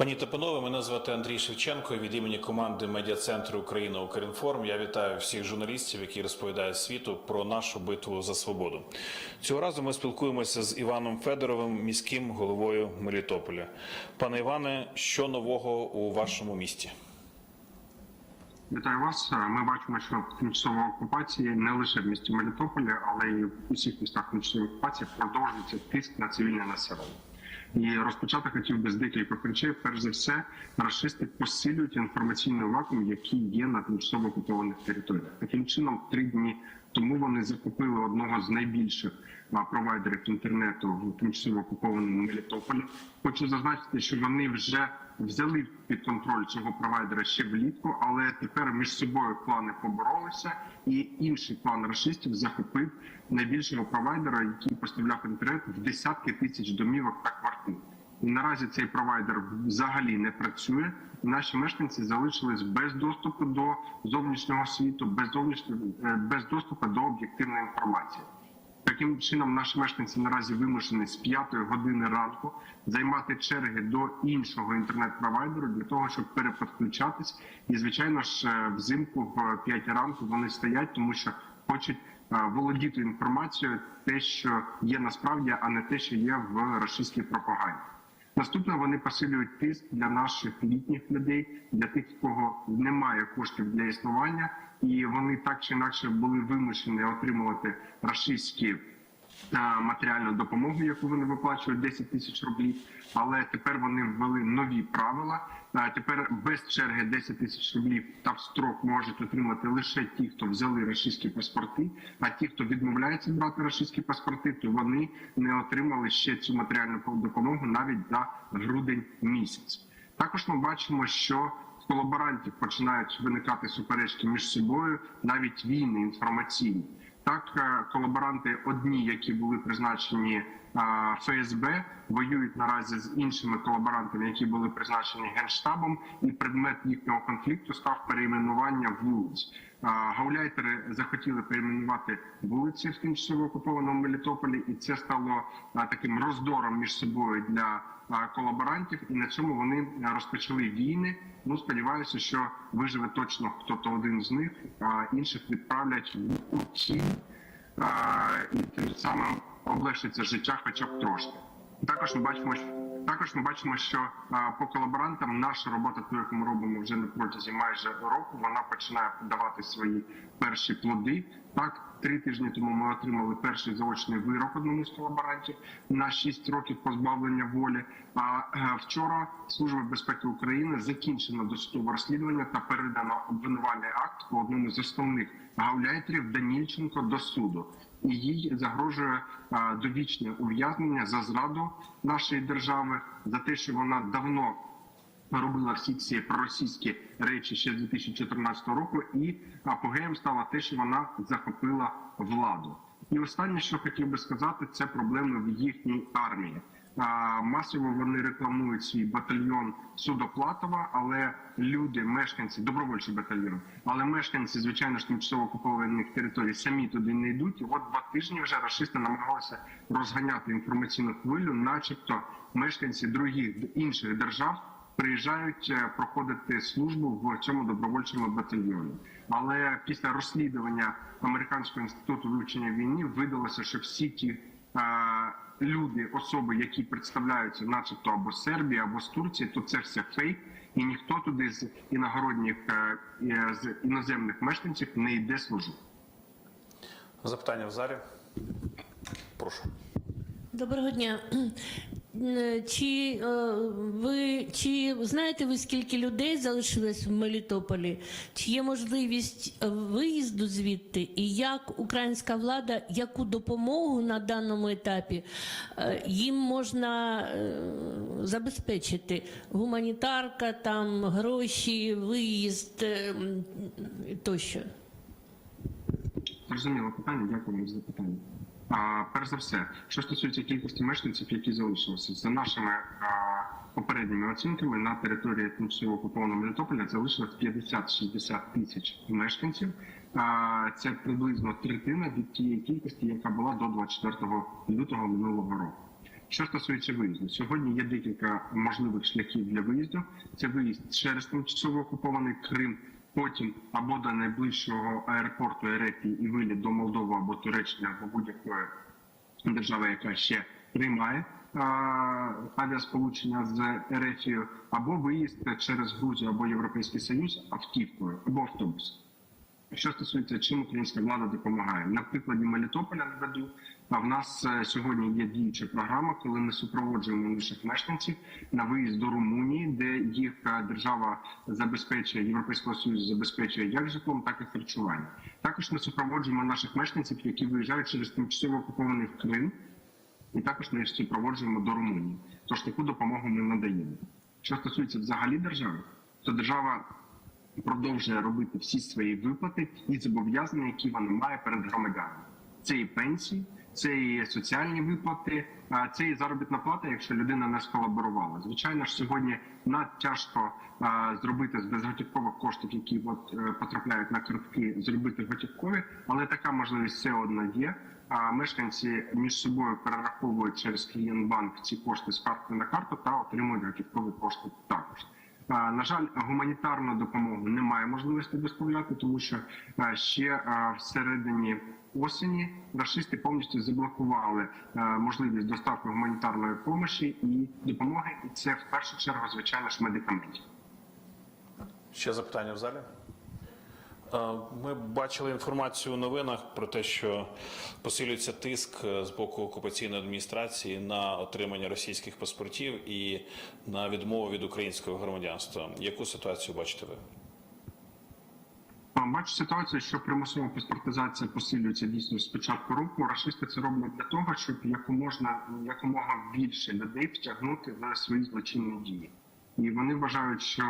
Пані та панове, мене звати Андрій Шевченко. Від імені команди медіа центру Україна Укрінформ я вітаю всіх журналістів, які розповідають світу про нашу битву за свободу. Цього разу ми спілкуємося з Іваном Федоровим, міським головою Мелітополя. Пане Іване, що нового у вашому місті? Вітаю вас. Ми бачимо, що тимчасова окупація не лише в місті Мелітополі, але й в усіх містах тимчасової окупації продовжується тиск на цивільне населення. І розпочати хотів би з декількох речей. Перш за все, расисти посилюють інформаційний вакуум, який є на тимчасово окупованих територіях. Таким чином, три дні тому вони закупили одного з найбільших провайдерів інтернету в тимчасово окупованому Мелітополі. Хочу зазначити, що вони вже взяли під контроль цього провайдера ще влітку, але тепер між собою клани поборолися, і інший клан расистів захопив найбільшого провайдера, який поставляв інтернет в десятки тисяч домівок та квартир. І наразі цей провайдер взагалі не працює. Наші мешканці залишились без доступу до зовнішнього світу, без зовнішнього е, без доступу до об'єктивної інформації. Таким чином, наші мешканці наразі вимушені з 5 години ранку займати черги до іншого інтернет-провайдеру для того, щоб переподключатись. І звичайно ж, е, взимку в 5 ранку вони стоять, тому що хочуть е, володіти інформацією, те, що є насправді, а не те, що є в російській пропаганді. Наступне вони посилюють тиск для наших літніх людей, для тих, кого немає коштів для існування, і вони так чи інакше були вимушені отримувати рашистські матеріальну допомогу, яку вони виплачують 10 тисяч рублів. Але тепер вони ввели нові правила. Тепер без черги 10 тисяч рублів та в строк можуть отримати лише ті, хто взяли російські паспорти. А ті, хто відмовляється брати російські паспорти, то вони не отримали ще цю матеріальну допомогу навіть за грудень місяць. Також ми бачимо, що колаборантів починають виникати суперечки між собою, навіть війни інформаційні. Так, е, колаборанти, одні, які були призначені е, ФСБ, воюють наразі з іншими колаборантами, які були призначені генштабом, і предмет їхнього конфлікту став перейменування вулиць. Е, Гауляйтери захотіли перейменувати вулиці в тимчасово окупованому Мелітополі, і це стало таким роздором між собою для колаборантів. І на цьому вони е, розпочали війни. Ну сподіваюся, що виживе точно хто-то один з них, а інших відправлять в Утін, і тим самим облегшиться життя, хоча б трошки. Також ми бачимо, що також ми бачимо, що по колаборантам наша робота, яку ми робимо вже на протязі майже року, вона починає давати свої перші плоди. Так, три тижні тому ми отримали перший заочний вирок одному з колаборантів на 6 років позбавлення волі. А е, вчора служба безпеки України закінчила досудове розслідування та передано обвинувальний акт по одному з основних гауляйтерів Данільченко до суду. І їй загрожує довічне ув'язнення за зраду нашої держави за те, що вона давно робила всі ці проросійські речі ще з 2014 року, і апогеєм стало те, що вона захопила владу. І останнє, що хотів би сказати, це проблеми в їхній армії. Масово вони рекламують свій батальйон Судоплатова, але люди, мешканці, добровольчий батальйон, але мешканці, звичайно ж, тимчасово окупованих територій самі туди не йдуть. І от два тижні вже рашисти намагалися розганяти інформаційну хвилю, начебто мешканці других інших держав приїжджають е, проходити службу в цьому добровольчому батальйоні. Але після розслідування американського інституту вивчення війни видалося, що всі ті е, люди, особи, які представляються, начебто або з Сербії, або з Турції, то це все фейк, і ніхто туди з іногородніх е, е, з іноземних мешканців не йде служити. Запитання в залі. Прошу. Доброго дня. Е, Чи е, ви чи знаєте ви скільки людей залишилось в Мелітополі? Чи є можливість виїзду звідти? І як українська влада, яку допомогу на даному етапі е, їм можна е, забезпечити? Гуманітарка, там гроші, виїзд е, тощо? Зрозуміло питання. Дякую за запитання. Перш за все, що стосується кількості мешканців, які залишилися, за нашими попередніми оцінками на території тимчасово окупованого Мелітополя залишилось 50-60 тисяч мешканців. Це приблизно третина від тієї кількості, яка була до 24 лютого минулого року. Що стосується виїзду, сьогодні є декілька можливих шляхів для виїзду. Це виїзд через тимчасово окупований Крим, потім або до найближчого аеропорту Ерефії і виліт до Молдови або Туреччини або будь-якої держава, яка ще приймає авіасполучення з Ерефією, або виїзд через Грузію або Європейський Союз автівкою або автобусом. Що стосується, чим українська влада допомагає, на прикладі Мелітополя наведу. А в нас е, сьогодні є діюча програма, коли ми супроводжуємо наших мешканців на виїзд до Румунії, де їх е, держава забезпечує Європейського союзу забезпечує як житлом, так і харчуванням. Також ми супроводжуємо наших мешканців, які виїжджають через тимчасово окупований Крим, і також ми супроводжуємо до Румунії. Тож таку допомогу ми надаємо. Що стосується взагалі держави, то держава продовжує робити всі свої виплати і зобов'язання, які вона має перед громадянами. Це і пенсії, це і соціальні виплати, це і заробітна плата, якщо людина не сколаборувала. Звичайно ж, сьогодні надтяжко зробити з безготівкових коштів, які от е, потрапляють на картки, зробити готівкові, але така можливість все одно є. А мешканці між собою перераховують через клієнтбанк ці кошти з картки на карту та отримують готівкові кошти також. На жаль, гуманітарну допомогу немає можливості доставляти, тому що ще всередині осені рашисти повністю заблокували можливість доставки гуманітарної допомоги і допомоги, і це в першу чергу, звичайно ж, медикаментів. Ще запитання в залі? Ми бачили інформацію у новинах про те, що посилюється тиск е, з боку окупаційної адміністрації на отримання російських паспортів і на відмову від українського громадянства. Яку ситуацію бачите ви? Бачу ситуацію, що примусова паспортизація посилюється дійсно з початку року. Рашисти це роблять для того, щоб якомога, якомога більше людей втягнути в свої злочинні дії. І вони вважають, що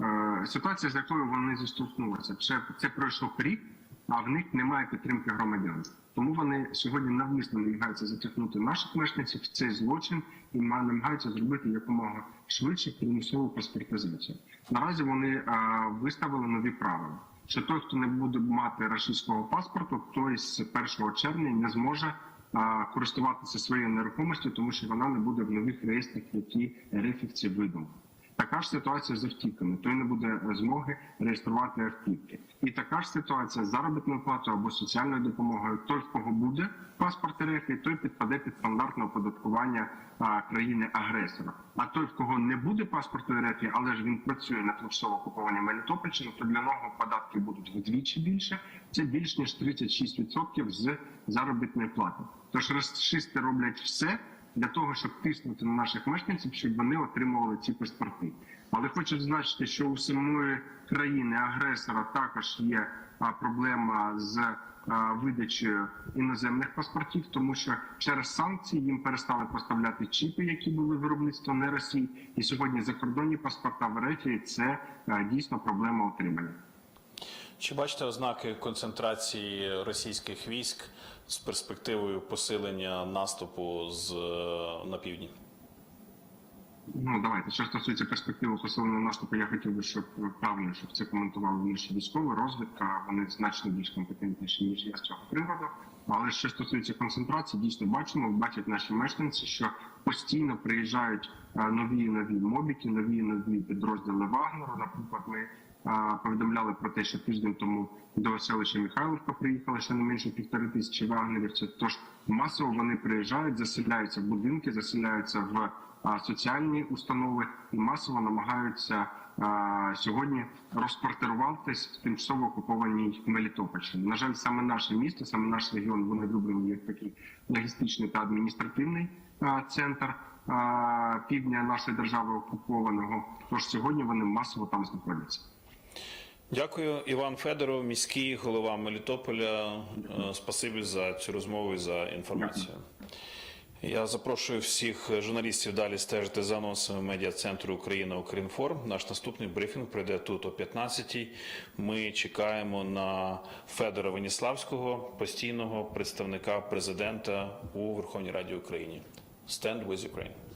е, ситуація, з якою вони зіштовхнулися, це, це пройшов рік, а в них немає підтримки громадян. Тому вони сьогодні навмисно намагаються затягнути наших мешканців в цей злочин і намагаються зробити якомога швидше примусову паспортизацію. Наразі вони е, виставили нові правила що той, хто не буде мати російського паспорту, той з 1 червня не зможе а, користуватися своєю нерухомістю, тому що вона не буде в нових реєстрах, які рефікці видумали. Така ж ситуація з автівками. Той не буде змоги реєструвати автівки. І така ж ситуація з заробітною платою або соціальною допомогою. Той, в кого буде паспорт РФ, той підпаде під стандартне оподаткування країни-агресора. А той, в кого не буде паспорту РФ, але ж він працює на тимчасово окупованій Мелітопольщині, то для нього податки будуть вдвічі більше. Це більш ніж 36% з заробітної плати. Тож расисти роблять все для того, щоб тиснути на наших мешканців, щоб вони отримували ці паспорти. Але хочу зазначити, що у самої країни агресора також є проблема з видачею іноземних паспортів, тому що через санкції їм перестали поставляти чіпи, які були виробництво не Росії, і сьогодні закордонні паспорта в РФ – це дійсно проблема отримання. Чи бачите ознаки концентрації російських військ з перспективою посилення наступу з е, на півдні? Ну давайте що стосується перспективи посиленого наступу, я хотів би, щоб е, правильно, щоб це коментували наші військові розвідка. Вони значно більш компетентніші ніж я з цього приводу. Але що стосується концентрації, дійсно бачимо, бачать наші мешканці, що постійно приїжджають е, нові нові мобіки, нові нові підрозділи Вагнеру. Наприклад, ми повідомляли про те, що тиждень тому до селища Михайловка приїхало ще не менше півтори тисячі вагнерівців. Тож масово вони приїжджають, заселяються в будинки, заселяються в соціальні установи і масово намагаються сьогодні розквартируватись в тимчасово окупованій Мелітопольщині. На жаль, саме наше місто, саме наш регіон, вони вибрані як такий логістичний та адміністративний центр півдня нашої держави окупованого. Тож сьогодні вони масово там знаходяться. Дякую, Іван Федоров, міський голова Мелітополя. Е, Спасибі за цю розмову і за інформацію. Я запрошую всіх журналістів далі стежити за анонсами медіа центру Україна Укрінформ. Наш наступний брифінг пройде тут о 15-й. Ми чекаємо на Федора Веніславського, постійного представника президента у Верховній Раді України. Stand with Ukraine.